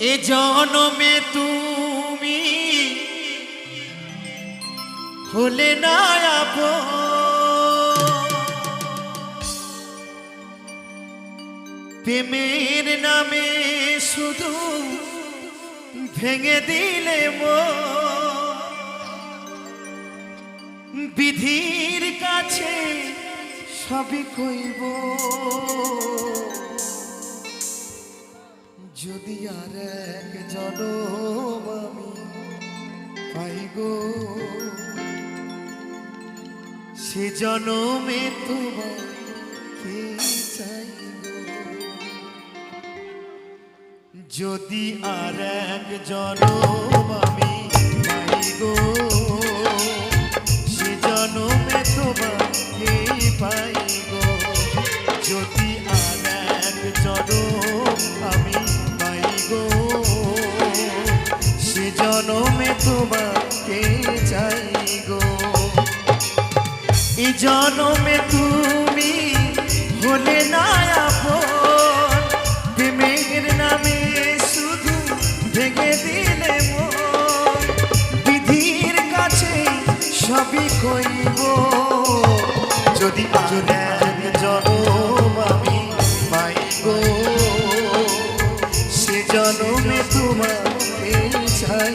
এ জনমে তুমি হলে না। প্রেমের নামে শুধু ভেঙে দিলে। বিধির কাছে সবই কইব যদি আর এক জনম আমি পাই গো, সে জনমে তোমাকে চাইব যদি আর এক জনম আমি পাই গো তোমাকে চাই গো। এই জনমে তুমি হলে না আপন নামে শুধু ভেঙে দিলে বিধির কাছে সবই কইব, যদি আর জনম আমি পাই গো। সে জনমে তোমাকে চাই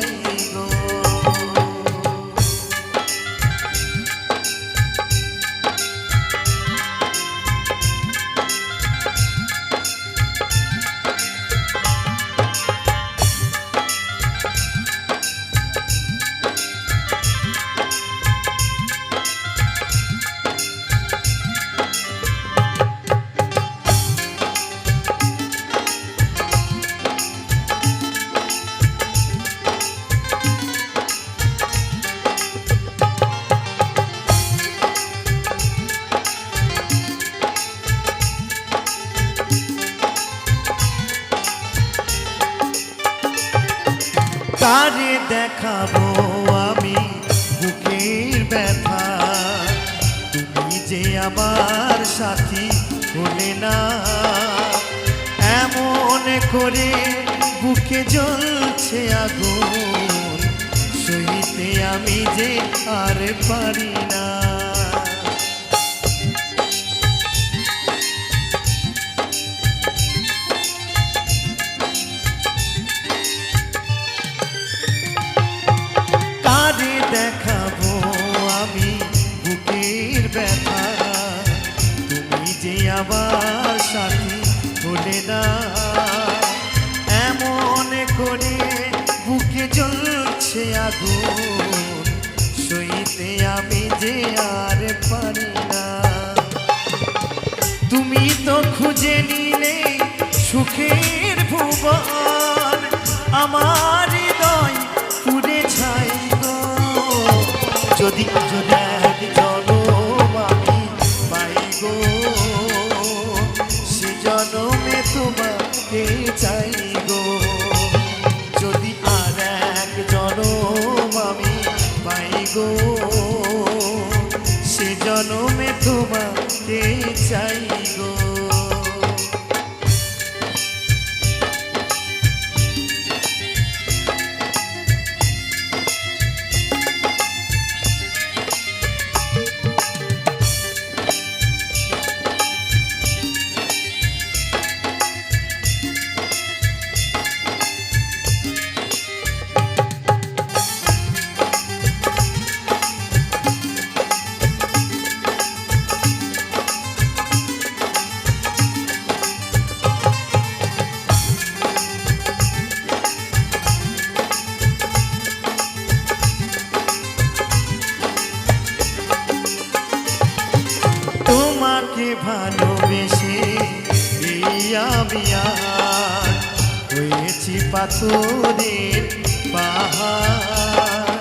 কারে দেখাবো আমি বুকের ব্যথা। তুমি যে আমার সাথী হলে না। এমন করে বুকে জ্বলছে আগুন। সইতে আমি যে আর পারি না। না এমন করে বুকে জ্বলছে আগুন। সইতে আমি যে আর পারি না। তুমি তো খুঁজে নিলে সুখের ভুবন। আমার হৃদয় পুড়ে ছাই যদি যদি তোমাকে তোমাকে ভালোবেসে আমি আর হয়েছি পাথরের পাহাড়।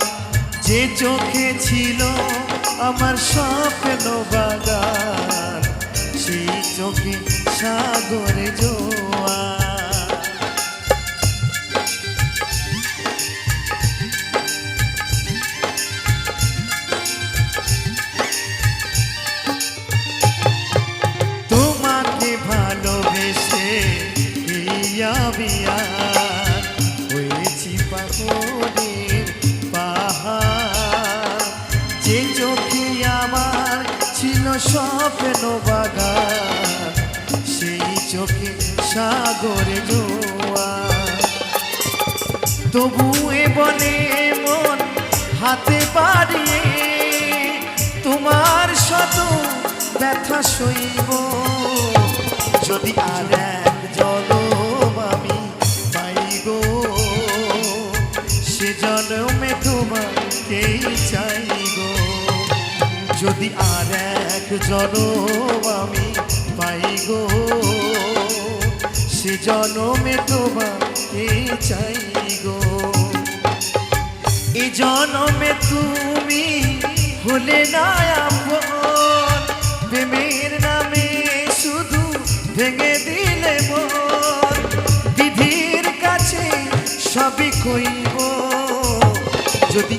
যে চোখে ছিল আমার স্বপ্ন বাগান, সেই চোখে সাগরে জোয়ার স্বপ্ন বাগান, সেই চোখে সাগরে জোয়ার তবু এ বনে মন হাতে বাড়িয়ে তোমার শত ব্যথা সইব। যদি আর এক জনম আমি পাই গো, সে জন্মে তোমাকেই চাই গো। যদি আর জনম আমি পাই গো। সে জনমে তোমাকে চাই গো। এ জনমে তুমি হলে না আপন। নামে শুধু ভেঙে দিলে মন। দিদির কাছে সবই কইব। যদি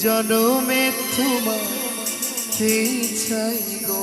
জনমে তোমার কে চাই গো?